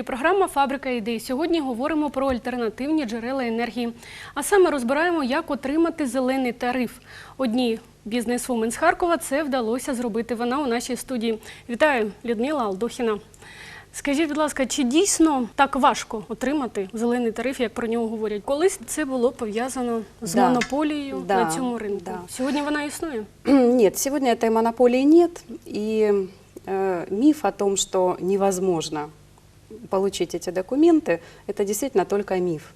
ефірі програма Фабрика ідей. Сьогодні говоримо про альтернативні джерела енергії. А саме розбираємо, як отримати зелений тариф. Одній бізнесвумен з Харкова це вдалося зробити. Вона у нашій студії. Вітаю, Людмила Алдохіна. Скажіть, будь ласка, чи дійсно так важко отримати зелений тариф, як про нього говорять? Колись це було пов'язано з Да. монополією Да. на цьому ринку. Да. Сьогодні вона існує. Нет, сегодня этой монополии нет. И э, миф о том, что невозможно получить эти документы, это действительно только миф.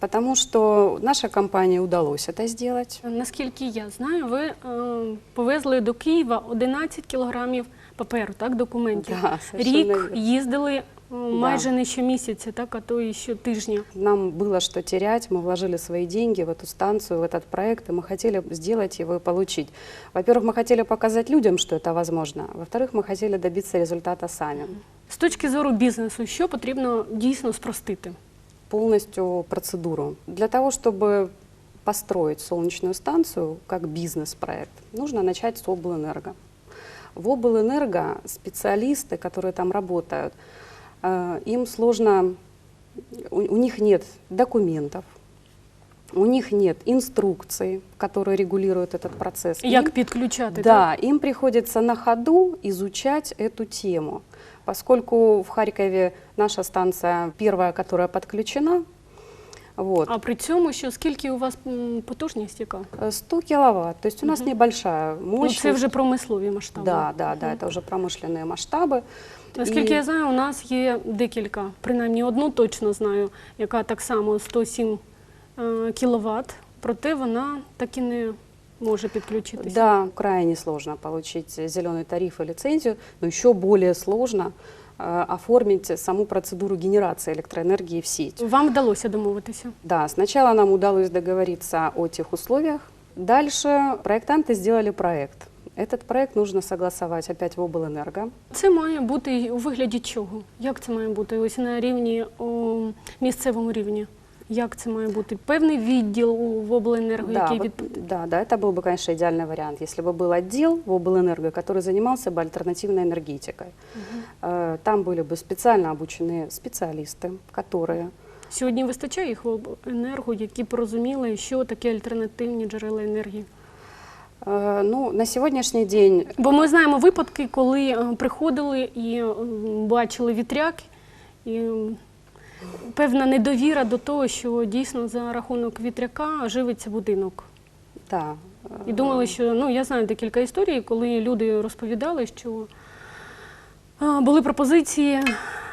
Потому что нашей компании удалось это сделать. Наскільки я знаю, ви е, повезли до Києва 11 кілограмів паперу, так, документів. Да, совершенно Рік верно. їздили е, майже не щомісяця, так, а то і щотижня. Нам было что терять, мы вложили свои деньги в эту станцию, в этот проект, и мы хотели сделать его и получить. Во-первых, мы хотели показать людям, что это возможно. Во-вторых, мы хотели добиться результата сами. З точки зору бізнесу, що потрібно дійсно спростити? полностью процедуру. Для того, чтобы построить солнечную станцию как бизнес-проект, нужно начать с облэнерго. В облэнерго специалисты, которые там работают, э, им сложно, у, у них нет документов, у них нет инструкций, которые регулируют этот процесс. Як Им- підключати? так? да, им приходится на ходу изучать эту тему. Поскольку в Харькове наша станция первая, которая подключена, вот, А при цьому, що скільки у вас м, потужність яка? э, 100 киловатт, то есть у нас Мгм. небольшая Ну, мощность. це вже промислові масштаби. Да, да, да, Мгм. это уже промышленные масштабы. Наскільки І- я знаю, у нас є декілька, принаймні одну точно знаю, яка так само 107 е, кіловат, проте вона так і не може підключитися. Да, крайне сложно получить зеленый тариф и лицензию, но еще более сложно э, оформить саму процедуру генерации электроэнергии в сеть. Вам вдалося домовитися. Да, сначала нам удалось договориться о тех условиях. Дальше проектанты сделали проект. Этот проект нужно согласовать опять в облэнерго. Це має бути у вигляді чого? Як це має бути? Ось на рівні о, місцевому рівні. Як це має бути? Певний відділ у в обленерго, Да, який вот, від... да, да, это был бы, конечно, идеальный вариант, если бы был отдел в облэнерго, который занимался бы альтернативной энергетикой. Э, Там были бы специально обученные специалисты, которые сьогодні вистачає їх в обленерго, які порозуміли, що таке альтернативні джерела енергії. э, ну, на сегодняшний день Бо ми знаємо випадки, коли е, приходили і е, бачили вітряк, і м, певна недовіра до того, що дійсно за рахунок вітряка живиться будинок. Так. І э, думали, що ну я знаю декілька історій, коли люди розповідали, що були пропозиції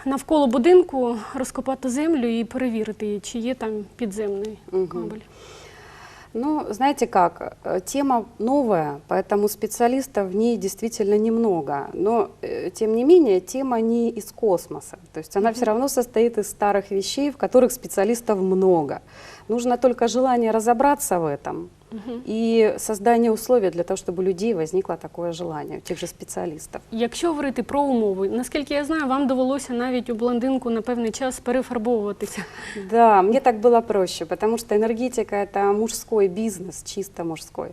навколо будинку розкопати землю і перевірити, чи є там підземний кабель. кабель. Ну, знаете как, э, тема новая, поэтому специалистов в ней действительно немного. Но, э, тем не менее, тема не из космоса. То есть она Мгм. все равно состоит из старых вещей, в которых специалистов много. Нужно только желание разобраться в этом Мгм. и создание условий для того, чтобы у людей возникло такое желание, у тех же специалистов. Якщо говорити про умови, наскільки я знаю, вам довелося навіть у блондинку на певний час перефарбовуватися. Да, мне так было проще, потому что энергетика – это мужской бизнес, чисто мужской.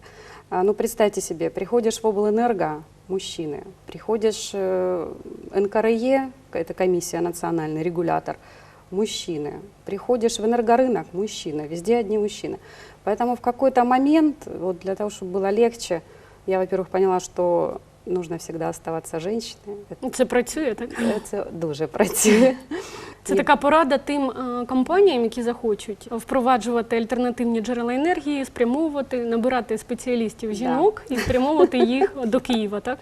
А, Ну, представьте себе, приходишь в облэнерго – мужчины, приходишь э, НКРЕ, это комиссия национальный, регулятор – мужчины, приходишь в энергорынок – мужчины, везде одни мужчины. Поэтому в какой-то момент, вот для того, чтобы было легче, я, во-первых, поняла, что нужно всегда оставаться женщиной. Это, Це працює, так? это дуже працює. Це І- така порада тим е, компаніям, які захочуть впроваджувати альтернативні джерела енергії, спрямовувати, набирати спеціалістів Да. жінок і спрямовувати їх до Києва, так?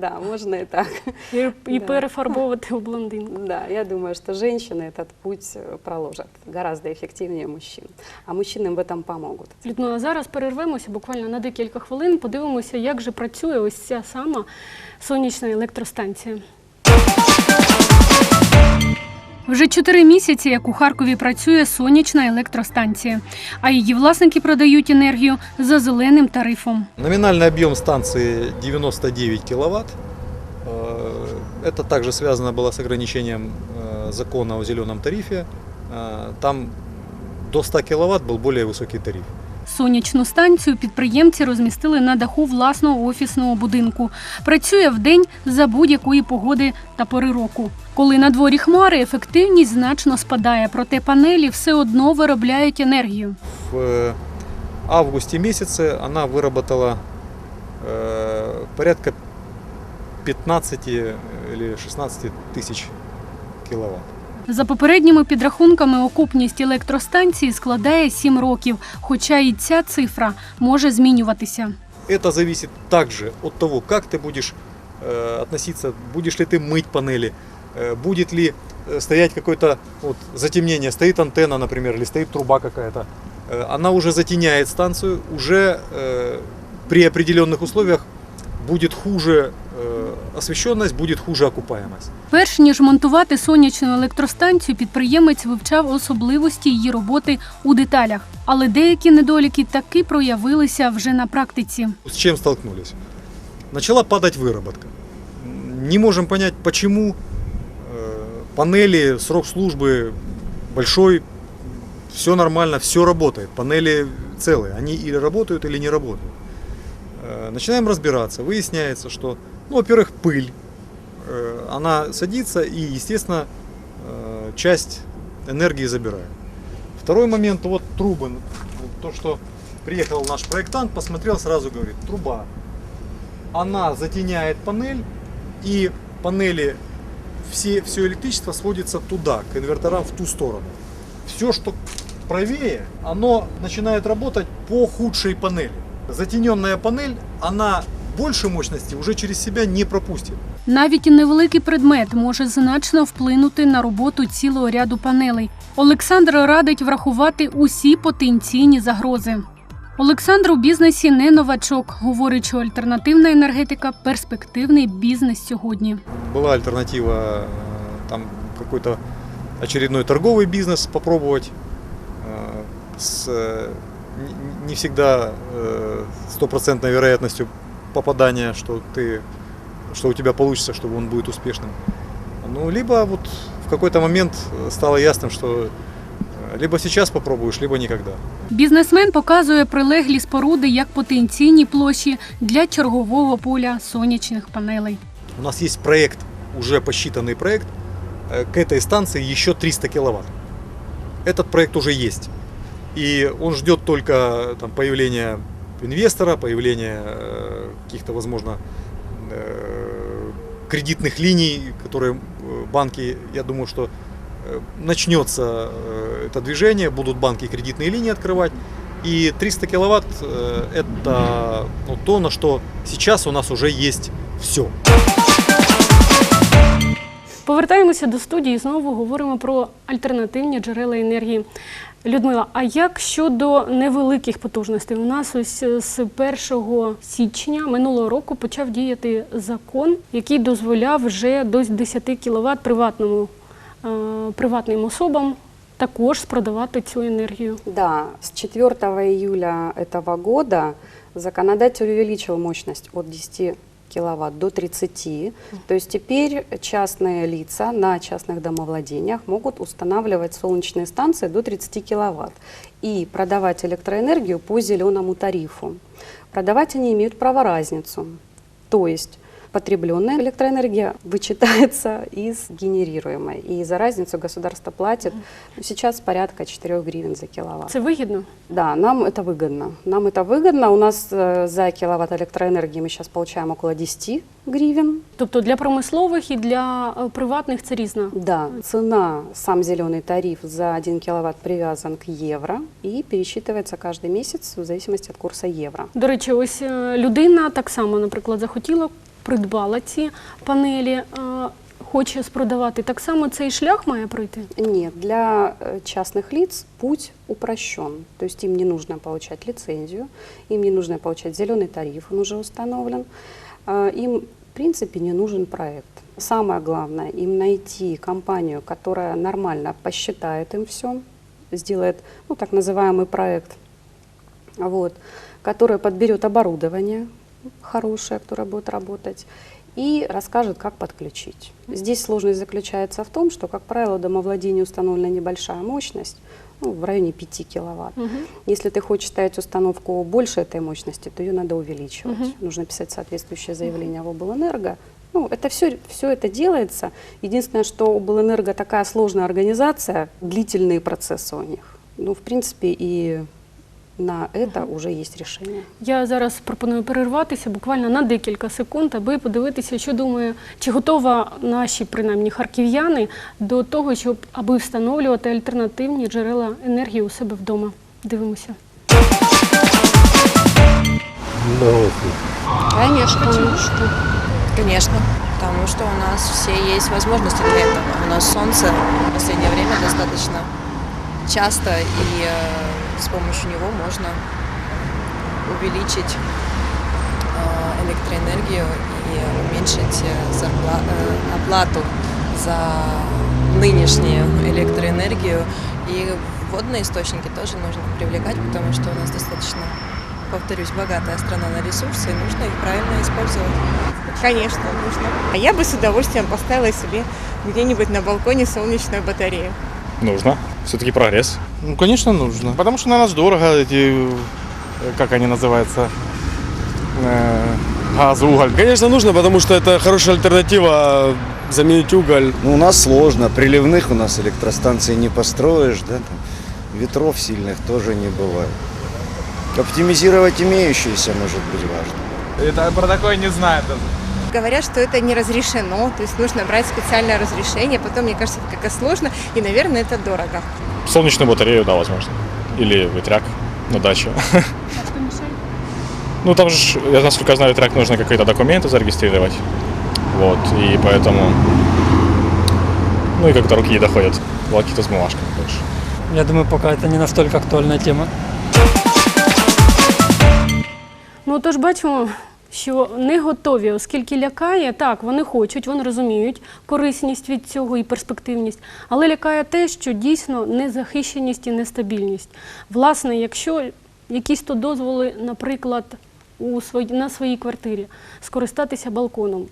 Да, можно и так. І, і Да. перефарбовувати у блондинку. Да, я думаю, что женщины этот путь э, проложат гораздо эффективнее мужчин. А мужчины им в этом помогут. Людмила, зараз перервемося буквально на декілька хвилин. Подивимося, як же працює ось ця сама сонячна електростанція. Вже чотири місяці, як у Харкові працює сонячна електростанція, а її власники продають енергію за зеленим тарифом. Номинальный объем станции 99 киловатт. Э, Это также связано было с ограничением э, закона о зеленом тарифе. Э, Там до 100 киловатт был более высокий тариф. Сонячну станцію підприємці розмістили на даху власного офісного будинку. Працює вдень за будь-якої погоди та пори року. Коли на дворі хмари, ефективність значно спадає, проте панелі все одно виробляють енергію. В э, августе месяце она выработала э, порядка 15 или 16 тысяч киловатт. За попередніми підрахунками, окупність електростанції складає 7 років, хоча і ця цифра може змінюватися. Это зависит также от того, как ты будешь э, относиться, будешь ли ты мыть панели, э, будет ли э, стоять какое-то вот, затемнение, стоит антенна, например, или стоит труба какая-то. Э, она уже затеняет станцию, уже э, при определенных условиях будет хуже э, освещенность, будет хуже окупаемость. Перш ніж монтувати сонячну електростанцію, підприємець вивчав особливості її роботи у деталях. Але деякі недоліки таки проявилися вже на практиці. С чем столкнулись? Начала падать выработка. Не можем понять, почему э, панели, срок службы большой, все нормально, все работает, панели целые, они или работают, или не работают. Э, Начинаем разбираться, выясняется, что, ну, во-первых, пыль, Э, она садится и, естественно, э, часть энергии забирает. Второй момент, вот трубы, то, что приехал наш проектант, посмотрел, сразу говорит, труба, она затеняет панель, и панели, все, все электричество сводится туда, к инверторам в ту сторону. Все, что правее, оно начинает работать по худшей панели. Затененная панель, она больше мощности уже через себя не пропустит. Навіть і невеликий предмет може значно вплинути на роботу цілого ряду панелей. Олександр радить врахувати усі потенційні загрози. Олександр у бізнесі не новачок, говорить, що альтернативна енергетика перспективний бізнес сьогодні. Была альтернатива э, там какой-то очередной торговый бизнес попробовать э, с э, не- не всегда э, стопроцентной вероятностью попадания, что ты что у тебя получится, что он будет успешным. Ну, либо вот в какой-то момент э, стало ясным, что э, либо сейчас попробуешь, либо никогда. Бізнесмен показує прилеглі споруди як потенційні площі для чергового поля сонячних панелей. У нас есть проект, уже посчитанный проект, э, к этой станции еще 300 киловатт. Этот проект уже есть. И он ждет только там, появления инвестора, появления э, каких-то, возможно, э, кредитных линий, которые э, банки, я думаю, что э, начнется э, это движение, будут банки кредитные линии открывать. И 300 киловатт э, это ну, то, на что сейчас у нас уже есть все. Повертаємося до студії. і Знову говоримо про альтернативні джерела енергії. Людмила, а як щодо невеликих потужностей? У нас ось е, з 1 січня минулого року почав діяти закон, який дозволяв вже до 10 кВт приватному, е, приватним особам також продавати цю енергію. Да, с 4 июля этого года законодатель увеличил мощность от 10 киловатт до 30. То есть теперь частные лица на частных домовладениях могут устанавливать солнечные станции до 30 киловатт и продавать электроэнергию по зеленому тарифу. Продавать они имеют право разницу. То есть потребленная электроэнергия вычитается из генерируемой. И за разницу государство платит ну, сейчас порядка 4 гривен за киловатт. Це вигідно? Да, нам это выгодно. Нам это выгодно. У нас э, за киловатт электроэнергии мы сейчас получаем около 10 гривен. Тобто для промислових і для е, приватних це різно. Да, цена, сам зеленый тариф за 1 киловатт привязан к евро и пересчитывается каждый месяц в зависимости от курса евро. До речі, ось е, людина так само, наприклад, захотіла, придбала ці панелі, е, хоче спродавати. Так само цей шлях має пройти. Нет, для э, частных лиц путь упрощен. То есть им не нужно получать лицензию, им не нужно получать зеленый тариф, он уже установлен. А, Им, в принципе, не нужен проект. Самое главное, им найти компанию, которая нормально посчитает им все, сделает, ну, так называемый проект, вот, которая подберет оборудование хорошее, которое будет работать, и расскажет, как подключить. Здесь сложность заключается в том, что, как правило, домовладению установлена небольшая мощность, ну, в районе 5 киловатт. Мгм. Если ты хочешь ставить установку больше этой мощности, то ее надо увеличивать. Мгм. Нужно писать соответствующее заявление в облэнерго. Ну, это все, все это делается. Единственное, что облэнерго такая сложная организация, длительные процессы у них. Ну, в принципе, и на это уже есть решение. Я зараз пропоную перерватися буквально на декілька секунд, аби подивитися, що думає, чи готова наші принаймні харків'яни до того, щоб аби встановлювати альтернативні джерела енергії у себе вдома. Дивимося. Конечно. Конечно. Потому что у нас все есть возможности для этого. У нас солнце в последнее время достаточно часто, и э, С помощью него можно увеличить э, электроэнергию и уменьшить э, э, оплату за нынешнюю электроэнергию. И водные источники тоже нужно привлекать, потому что у нас достаточно, повторюсь, богатая страна на ресурсы, и нужно их правильно использовать. Конечно, нужно. А я бы с удовольствием поставила себе где-нибудь на балконе солнечную батарею. Нужно. Все-таки прогресс. Ну, конечно, нужно. Потому что на нас дорого эти, э, как они называются, э, газ, уголь. Конечно, нужно, потому что это хорошая альтернатива заменить уголь. Ну, у нас сложно, приливных у нас электростанций не построишь, да, там, ветров сильных тоже не бывает. Оптимизировать имеющиеся может быть важно. Это про такое не знаю даже. Говорят, что это не разрешено, то есть нужно брать специальное разрешение. Потом, мне кажется, это как-то сложно, и, наверное, это дорого. Солнечную батарею, да, возможно. Или ветряк на даче. Ну, там же, я насколько знаю, ветряк нужно какие-то документы зарегистрировать. Вот, и поэтому... Ну, и как-то руки не доходят. Волокита с бумажками больше. Я думаю, пока это не настолько актуальная тема. Ну тож бачимо, що не готові, оскільки лякає, так, вони хочуть, вони розуміють корисність від цього і перспективність, але лякає те, що дійсно незахищеність і нестабільність. Власне, якщо якісь то дозволи, наприклад, у свої, на своїй квартирі скористатися балконом,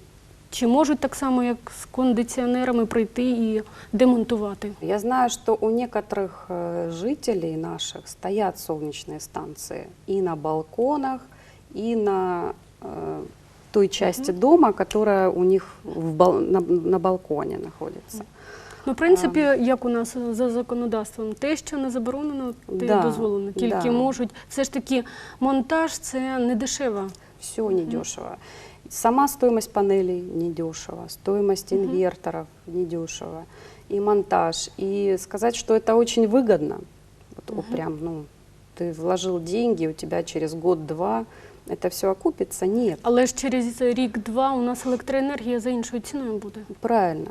чи можуть так само, як з кондиціонерами, прийти і демонтувати? Я знаю, что у некоторых э, жителей наших стоят солнечные станции и на балконах, и на э, той части дома, которая у них в бал- на, на балконе находится. Ну, в принципі, як у нас за законодавством, те, що не заборонено, те Да, дозволено. Тільки да. можуть. Все ж таки, монтаж це не дешево. Все недешево. Сама стоимость панелей недешево, стоимость Мгм. инверторов недешево, и монтаж. И сказать, что это очень выгодно, вот, вот прям, ну, ты вложил деньги, у тебя через год-два это все окупится, нет. Але ж через рік-два у нас електроенергія за іншою ціною буде. Правильно,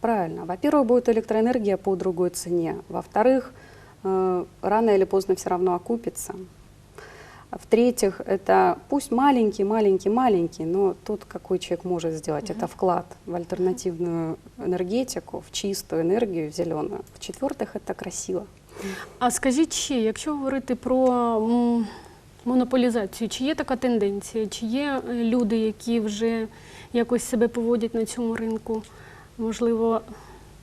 правильно. Во-первых, будет электроэнергия по другой цене. Во-вторых, э, рано или поздно все равно окупится. А В-третьих, это пусть маленький, маленький, маленький, но тут какой человек может сделать? Это вклад в альтернативную энергетику, в чистую энергию, в зеленую. В-четвертых, это красиво. А скажіть ще, якщо говорити про м, монополізацію, чи є така тенденція? Чи є е, люди, які вже якось себе поводять на цьому ринку? Можливо,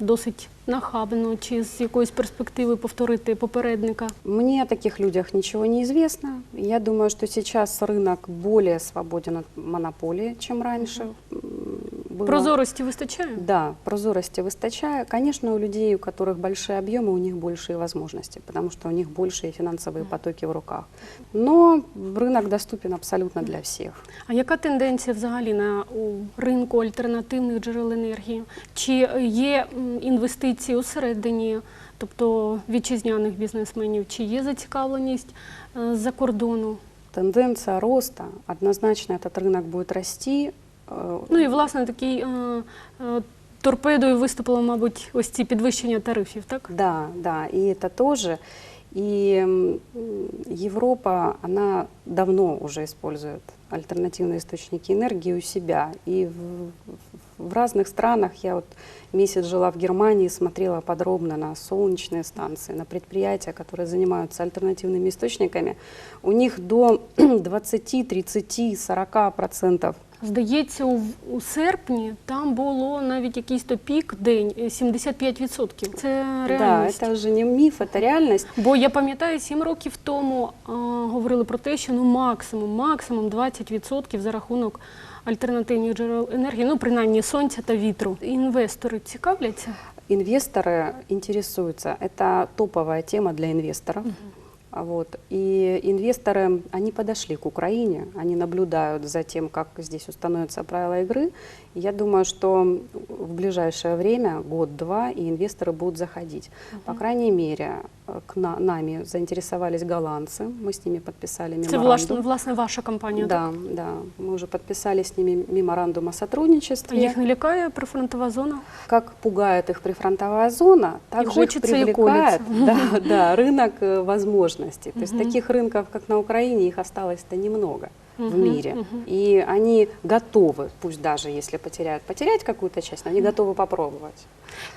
досить нахабно, чи з якоїсь перспективи повторити попередника? Мне о таких людях ничего не известно. Я думаю, что сейчас рынок более свободен от монополии, чем раньше. м, было. Прозорості вистачає? Да, прозорости выстачая. Конечно, у людей, у которых большие объемы, у них большие возможности, потому что у них большие финансовые потоки в руках. Но рынок доступен абсолютно для всех. А яка тенденція взагалі на у ринку альтернативних джерел енергії? Чи є м, інвестиції усередині, тобто вітчизняних бізнесменів, чи є зацікавленість е, з-за кордону? Тенденция роста, однозначно этот рынок будет расти. Э, Ну і власне такий е, е, торпедою виступило, мабуть, ось ці підвищення тарифів, так? Да, да, и это тоже. И м, Европа, она давно уже использует альтернативные источники энергии у себя. И в, в разных странах, я вот месяц жила в Германии, смотрела подробно на солнечные станции, на предприятия, которые занимаются альтернативными источниками. У них до 20, 30, 40 процентов Здається, у, у серпні там було навіть якийсь то пік день е, 75%. Це Да, реальність. это же не миф, это реальность. Бо я пам'ятаю, сім років тому а, говорили про те, що ну максимум, максимум 20% за рахунок альтернативних джерел енергії, ну принаймні сонця та вітру. Інвестори цікавляться. Инвесторы интересуются. Это топовая тема для инвесторов. А Вот. И инвесторы, они подошли к Украине, они наблюдают за тем, как здесь установятся правила игры. И я думаю, что в ближайшее время, год-два, и инвесторы будут заходить. По крайней мере, э, к на- нами заинтересовались голландцы, мы с ними подписали Це меморандум. власне, власне ваша компанія. так? Да, да. Мы уже подписали с ними меморандум о сотрудничестве. Їх не лякає прифронтова зона. Как пугает их прифронтовая зона, так же их хочется и привлекает колется. да, да, рынок э, возможностей. То есть Мгм. таких рынков, как на Украине, их осталось-то немного в Мгм, мире. мгм. И они готовы, пусть даже если потеряют, потерять какую-то часть, но они готовы попробовать.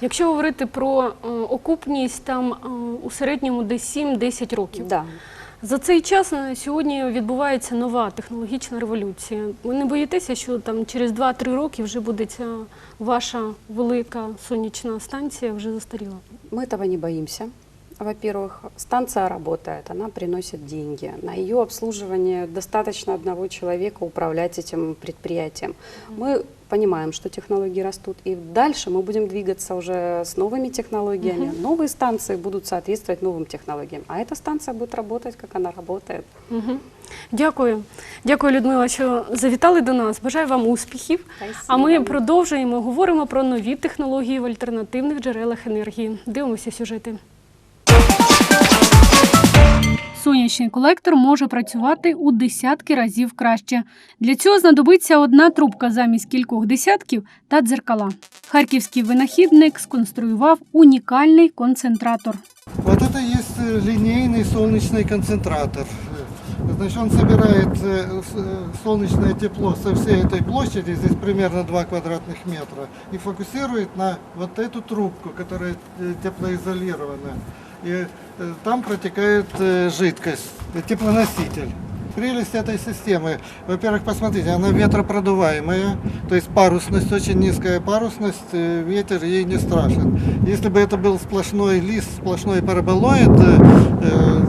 Якщо говорити про е, окупність, там е, у середньому десь 7-10 років. Да. За цей час на сьогодні відбувається нова технологічна революція. Ви не боїтеся, що там через 2-3 роки вже буде ця ваша велика сонячна станція вже застаріла? Мы этого не боимся. Во-первых, станция работает, она приносит деньги. На ее обслуживание достаточно одного человека управлять этим предприятием. Мы понимаем, что технологии растут, и дальше мы будем двигаться уже с новыми технологиями. Новые станции будут соответствовать новым технологиям, а эта станция будет работать, как она работает. Угу. Дякую. Дякую, Людмила, що завітали до нас. Бажаю вам успіхів. А ми Спасибо. продовжуємо говоримо про нові технології в альтернативних джерелах енергії. Дивимося сюжети. Сонячний колектор може працювати у десятки разів краще. Для цього знадобиться одна трубка замість кількох десятків та дзеркала. Харківський винахідник сконструював унікальний концентратор. Вот это есть э, линейный солнечный концентратор. Э, Значит, он собирает э, с- э, солнечное тепло со всей этой площади, здесь примерно 2 квадратных метра, и фокусирует на вот эту трубку, которая э, теплоизолирована. И э, там протекает э, жидкость, э, теплоноситель. Прелесть этой системы, во-первых, посмотрите, она ветропродуваемая, то есть парусность, очень низкая парусность, э, ветер ей не страшен. Если бы это был сплошной лист, сплошной параболоид э, э,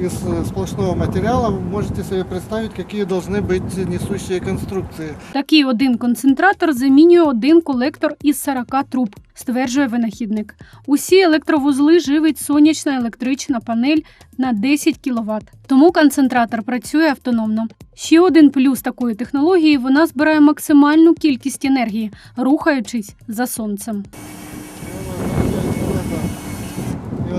из э, сплошного материала, вы можете себе представить, какие должны быть несущие конструкции. Такий один концентратор замінює один колектор із 40 труб, стверджує винахідник. Усі електровузли живить сонячна електрична панель на 10 кВт. Тому концентратор працює автономно. Ще один плюс такої технології вона збирає максимальну кількість енергії, рухаючись за сонцем.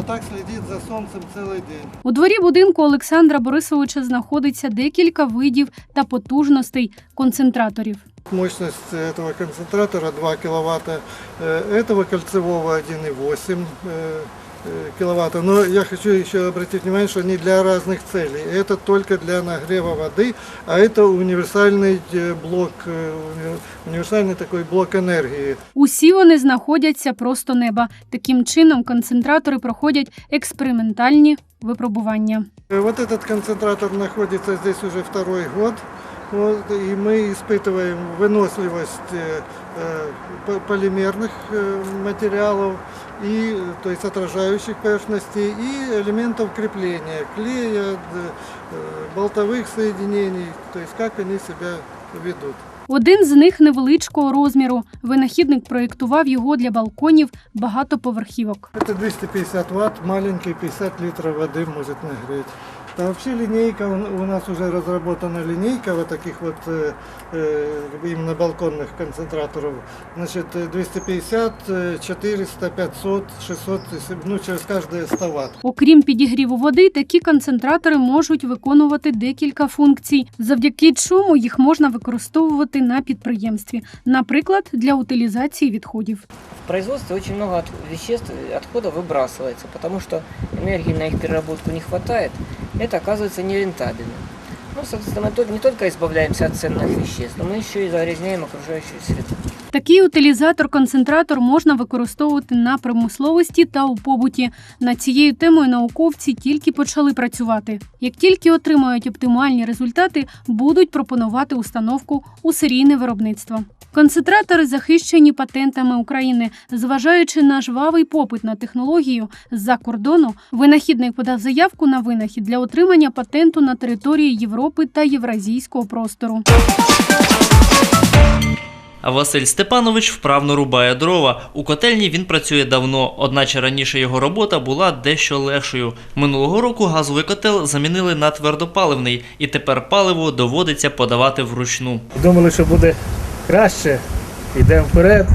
так следит за солнцем целый день. У дворі будинку Олександра Борисовича знаходиться декілька видів та потужностей концентраторів. Мощность этого концентратора 2 киловатта, э, этого кольцевого 1,8 э, э, киловатта. Но я хочу еще обратить внимание, что не для разных целей. Это только для нагрева воды, а это универсальный э, блок, э, уни- универсальный такой блок энергии. Усі вони знаходяться просто неба. Таким чином концентратори проходять експериментальні випробування. Э, Вот этот концентратор находится здесь уже второй год. Вот, и мы испытываем выносливость э, э, по- полимерных э, материалов, и, э, то есть отражающих поверхностей, и элементов крепления, клея, д- э, болтовых соединений, то есть как они себя ведут. Один з них невеличкого розміру. Винахідник проєктував його для балконів багатоповерхівок. Это 250 ватт, маленький 50 литров воды может нагреть. А вообще линейка, у у нас уже разработана линейка вот таких вот э, э, именно балконных концентраторов. Значит, э, 250, э, 400, 500, 600, если- ну через каждые 100 ватт. Окрім підігріву води, такі концентратори можуть виконувати декілька функцій, завдяки чому їх можна використовувати на підприємстві, наприклад, для утилізації відходів. В производстве очень много от- веществ, отходов выбрасывается, потому что энергии на их переработку не хватает. Это оказывается нерентабельно. Ну, соответственно, мы то- не только избавляемся от ценных веществ, но мы еще и загрязняем окружающую среду. Такий утилізатор-концентратор можна використовувати на промисловості та у побуті. Над цією темою науковці тільки почали працювати. Як тільки отримають оптимальні результати, будуть пропонувати установку у серійне виробництво. Концентратори захищені патентами України. Зважаючи на жвавий попит на технологію з-за кордону, винахідник подав заявку на винахід для отримання патенту на території Європи та Євразійського простору. А Василь Степанович вправно рубає дрова. У котельні він працює давно, одначе раніше його робота була дещо легшою. Минулого року газовий котел замінили на твердопаливний, і тепер паливо доводиться подавати вручну. Думали, що буде краще, йдемо вперед.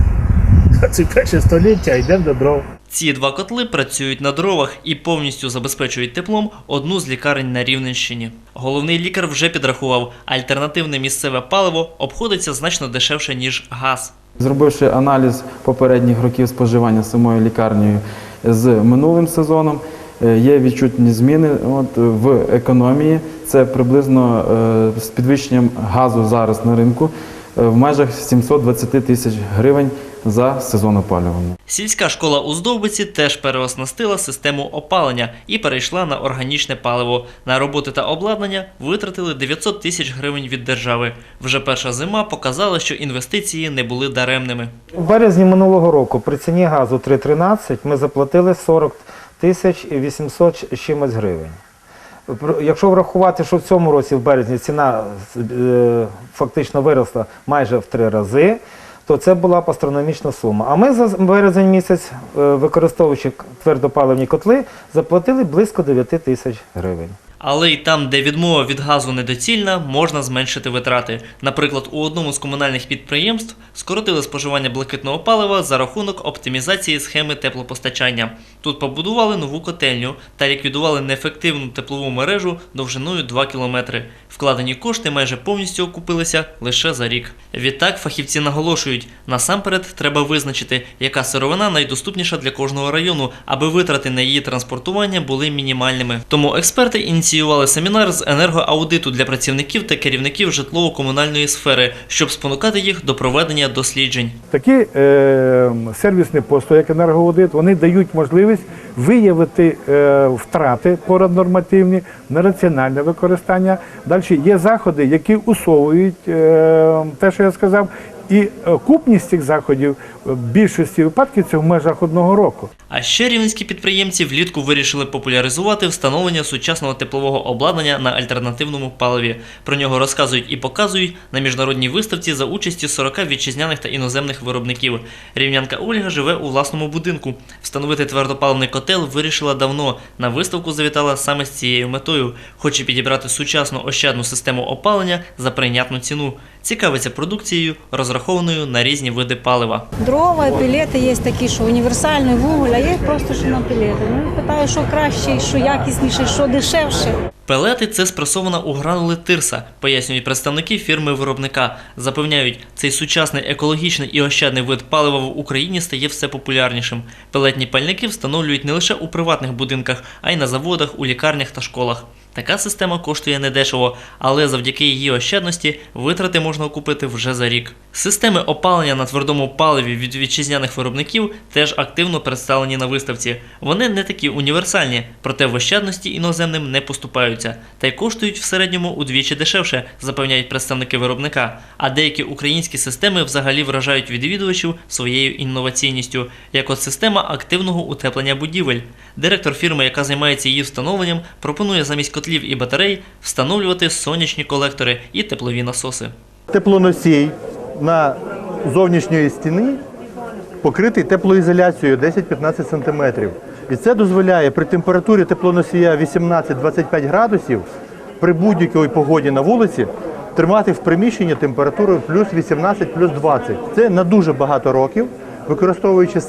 21 століття, йдемо до дров. Ці два котли працюють на дровах і повністю забезпечують теплом одну з лікарень на Рівненщині. Головний лікар вже підрахував, альтернативне місцеве паливо обходиться значно дешевше ніж газ. Зробивши аналіз попередніх років споживання самою лікарнею з минулим сезоном, е, є відчутні зміни от, в економії. Це приблизно е, з підвищенням газу зараз на ринку в межах 720 тисяч гривень за сезон опалювання. Сільська школа у Здовбиці теж переоснастила систему опалення і перейшла на органічне паливо. На роботи та обладнання витратили 900 тисяч гривень від держави. Вже перша зима показала, що інвестиції не були даремними. У березні минулого року при ціні газу 3,13 ми заплатили 40 тисяч 800 з чимось гривень. Якщо врахувати, що в цьому році в березні ціна е, фактично виросла майже в три рази, то це була б астрономічна сума. А ми за березень місяць, е, використовуючи твердопаливні котли, заплатили близько 9 тисяч гривень. Але й там, де відмова від газу недоцільна, можна зменшити витрати. Наприклад, у одному з комунальних підприємств скоротили споживання блакитного палива за рахунок оптимізації схеми теплопостачання. Тут побудували нову котельню та ліквідували неефективну теплову мережу довжиною 2 кілометри. Вкладені кошти майже повністю окупилися лише за рік. Відтак фахівці наголошують, насамперед треба визначити, яка сировина найдоступніша для кожного району, аби витрати на її транспортування були мінімальними. Тому експерти ініціювали семінар з енергоаудиту для працівників та керівників житлово-комунальної сфери, щоб спонукати їх до проведення досліджень. Такі е, сервісні послуги, як енергоаудит, вони дають можливість виявити е, втрати пораднормативні, нераціональне використання. Далі є заходи, які усовують е, те, що я сказав, і е, купність цих заходів в більшості випадків це в межах одного року. А ще рівненські підприємці влітку вирішили популяризувати встановлення сучасного теплового обладнання на альтернативному паливі. Про нього розказують і показують на міжнародній виставці за участі 40 вітчизняних та іноземних виробників. Рівнянка Ольга живе у власному будинку. Встановити твердопаливний котел вирішила давно. На виставку завітала саме з цією метою. Хоче підібрати сучасну ощадну систему опалення за прийнятну ціну. Цікавиться продукцією, розрахованою на різні види палива. Дрова, пілети є такі, що універсальний вуголь, є просто що на пілети. Ну, питаю, що краще, що якісніше, що дешевше. Пелети це спресована у гранули тирса, пояснюють представники фірми-виробника. Запевняють, цей сучасний екологічний і ощадний вид палива в Україні стає все популярнішим. Пелетні пальники встановлюють не лише у приватних будинках, а й на заводах, у лікарнях та школах. Така система коштує недешево, але завдяки її ощадності витрати можна окупити вже за рік. Системи опалення на твердому паливі від вітчизняних виробників теж активно представлені на виставці. Вони не такі універсальні, проте в ощадності іноземним не поступаються, та й коштують в середньому удвічі дешевше, запевняють представники виробника. А деякі українські системи взагалі вражають відвідувачів своєю інноваційністю, як от система активного утеплення будівель. Директор фірми, яка займається її встановленням, пропонує замість котлів і батарей встановлювати сонячні колектори і теплові насоси. Теплоносій на зовнішньої стіни покритий теплоізоляцією 10-15 см. І це дозволяє при температурі теплоносія 18-25 градусів при будь-якій погоді на вулиці тримати в приміщенні температуру плюс 18, плюс 20. Це на дуже багато років, використовуючи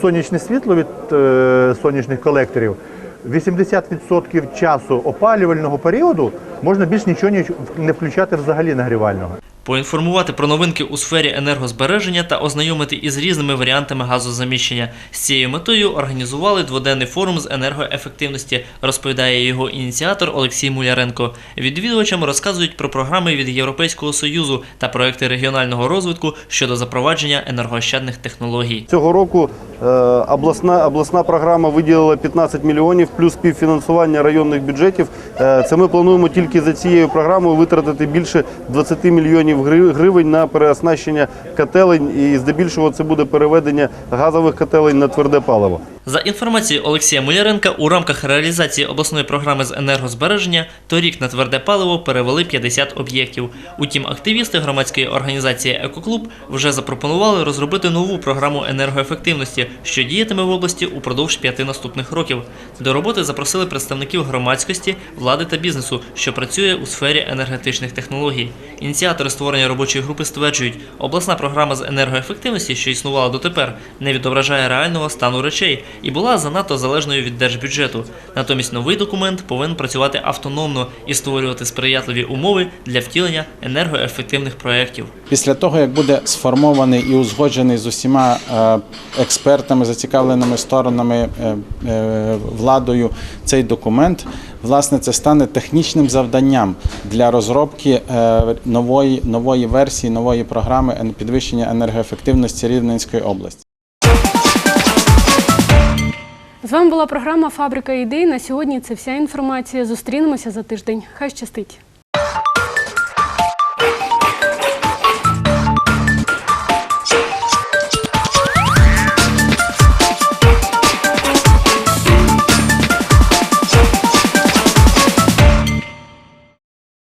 сонячне світло від е, сонячних колекторів, 80% часу опалювального періоду можна більш нічого ні- не включати взагалі нагрівального. Поінформувати про новинки у сфері енергозбереження та ознайомити із різними варіантами газозаміщення. З цією метою організували дводенний форум з енергоефективності, розповідає його ініціатор Олексій Муляренко. Відвідувачам розказують про програми від Європейського союзу та проекти регіонального розвитку щодо запровадження енергоощадних технологій. Цього року е, обласна, обласна програма виділила 15 мільйонів плюс співфінансування районних бюджетів. Е, Це ми плануємо тільки за цією програмою витратити більше 20 мільйонів гри- гривень на переоснащення котелень і здебільшого це буде переведення газових котелень на тверде паливо. За інформацією Олексія Муляренка, у рамках реалізації обласної програми з енергозбереження торік на тверде паливо перевели 50 об'єктів. Утім, активісти громадської організації Екоклуб вже запропонували розробити нову програму енергоефективності, що діятиме в області упродовж п'яти наступних років. До роботи запросили представників громадськості, влади та бізнесу, що працює у сфері енергетичних технологій. Ініціатори створення робочої групи стверджують, обласна програма з енергоефективності, що існувала дотепер, не відображає реального стану речей і була занадто залежною від держбюджету. Натомість новий документ повинен працювати автономно і створювати сприятливі умови для втілення енергоефективних проєктів. Після того, як буде сформований і узгоджений з усіма е, експертами, зацікавленими сторонами, е, е, владою цей документ, власне, це стане технічним завданням для розробки нової, нової версії, нової програми підвищення енергоефективності Рівненської області. З вами була програма Фабрика ідей. На сьогодні це вся інформація. Зустрінемося за тиждень. Хай щастить!